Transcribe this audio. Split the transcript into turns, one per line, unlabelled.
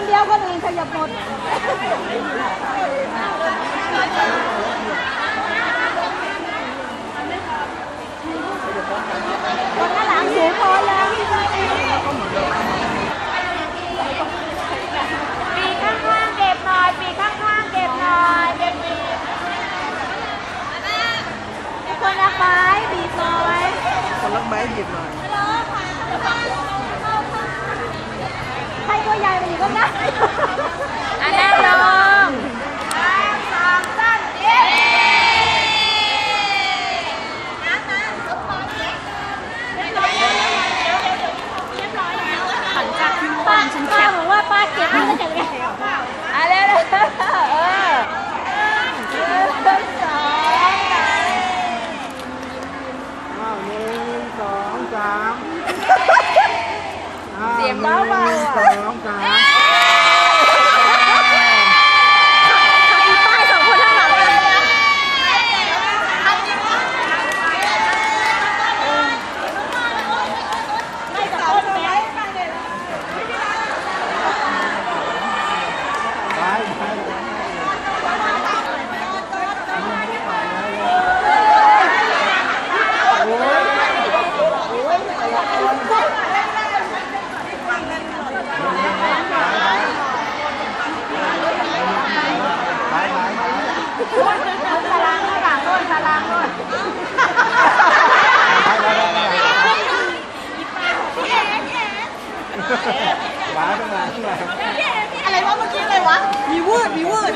นเดียวคนอื่นข้างหลังสูงพอแล้วปีกข้างๆเก็บหน่อยปีกข้างๆเก็บหน่อยเก็บปีกคนละไม้บีบหน่อย
คนรักไม้หยิบหน่อย
มาอยู่ก็ได้อันนั้นลงสองสามเย้ขันจากป้าป้าบอกว่าป้าเก็บให้แล้วจะไงอะเร็วๆเออหนึ่งสอง
อ้าวหนึ่งสองสามอ้ว
เสียงเบาๆอะ
หนึ่งสองสาม
มีป้ายสองคนข้างหลังเลยนะ
ไปไปโอ้ยโอ้ยแต่ละคนไปไปไป
ตารางข้างหลังโน่นตารางโน่น
หมาต้องมาข้างหลัง
อะไรวะเมื่อกี้อะไรวะ มีวืดมีวืด